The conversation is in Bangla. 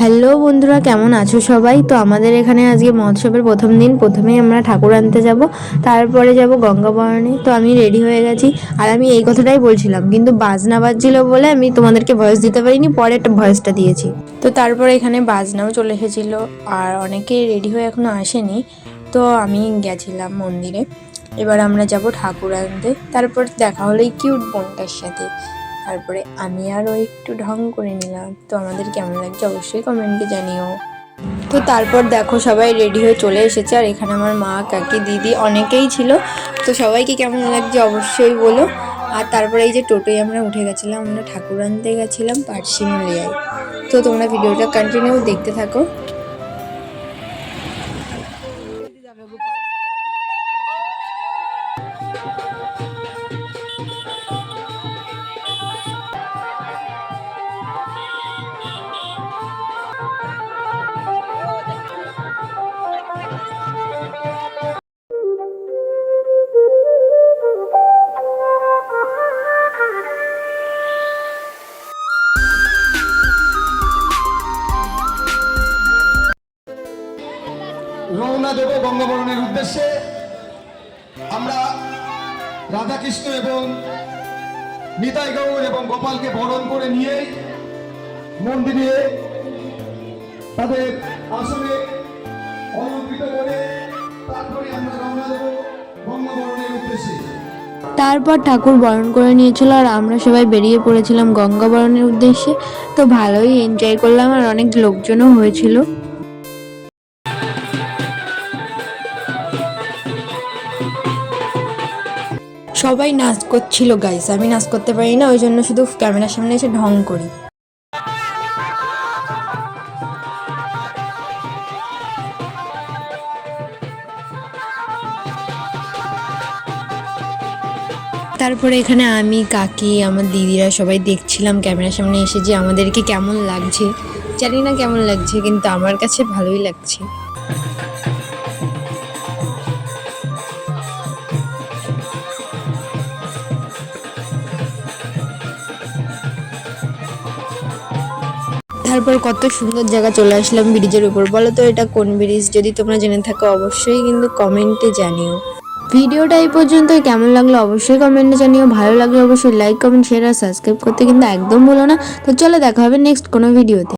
হ্যালো বন্ধুরা, কেমন আছো সবাই? তো আমাদের এখানে আজকে মহোৎসবের প্রথম দিন, প্রথমেই আমরা ঠাকুর আনতে যাব। তারপরে যাব গঙ্গাবরণে। তো আমি রেডি হয়ে গেছি। আর আমি এই কথাটাই বলছিলাম, কিন্তু বাজনা বাজছিল বলে আমি তোমাদেরকে ভয়েস দিতে পারিনি, পরে একটা ভয়েসটা দিয়েছি। তো তারপরে এখানে বাজনাও চলে এসেছিল, আর অনেকে রেডি হয়ে এখনও আসেনি। তো আমি গেছিলাম মন্দিরে। এবার আমরা যাব ঠাকুর আনতে। তারপর দেখা হলো এই কিউট বোনটার সাথে। তারপরে আমি আরও একটু ঢং করে নিলাম। তো আমাদের কেমন লাগছে অবশ্যই কমেন্টে জানিও। তো তারপর দেখো সবাই রেডি হয়ে চলে এসেছে আর এখানে আমার মা, কাকি, দিদি অনেকেই ছিল। তো সবাইকে কেমন লাগছে অবশ্যই বলো। আর তারপরে এই যে টোটোয় আমরা উঠে গেছিলাম, আমরা ঠাকুর আনতে গেছিলাম পার্সিমলিয়ায়। তো তোমরা ভিডিওটা কন্টিনিউ দেখতে থাকো। রওনা দেব বঙ্গবরণের উদ্দেশ্যে। আমরা রাধাকৃষ্ণ এবং নিতাই গৌর এবং গোপালকে বরণ করে নিয়ে মন্দিরে তাদের আসনে অলঙ্কৃত করে তারপরে আমরা রওনা দেব বঙ্গবরণের উদ্দেশ্যে। তারপর ঠাকুর বরণ করে নিয়েছিল আর আমরা সবাই বেরিয়ে পড়েছিলাম গঙ্গা বরণের উদ্দেশ্যে। তো ভালোই এনজয় করলাম আর অনেক লোকজনও হয়েছিল। সবাই নাচ করছিল গাইস আমি নাচ করতে পারি না, ওই জন্য শুধু ক্যামেরার সামনে এসে ঢং করি। তারপরে এখানে আমি, কাকি, আমার দিদিরা সবাই দেখছিলাম ক্যামেরার সামনে এসে যে আমাদেরকে কেমন লাগছে। জানি না কেমন লাগছে, কিন্তু আমার কাছে ভালোই লাগছে। তারপর কত সুন্দর জায়গা চলে আসলাম ব্রিজের উপর। বলো তো এটা কোন ব্রিজ? যদি তোমরা জেনে থাকো, অবশ্যই কিন্তু কমেন্টে জানিও। ভিডিওটা এই পর্যন্ত। কেমন লাগল অবশ্যই কমেন্টে জানিও। ভালো লাগলে অবশ্যই লাইক কমেন্ট শেয়ার আর সাবস্ক্রাইব করতে কিন্তু একদম বলো না। তো চলো দেখা হবে নেক্সট কোনো ভিডিওতে।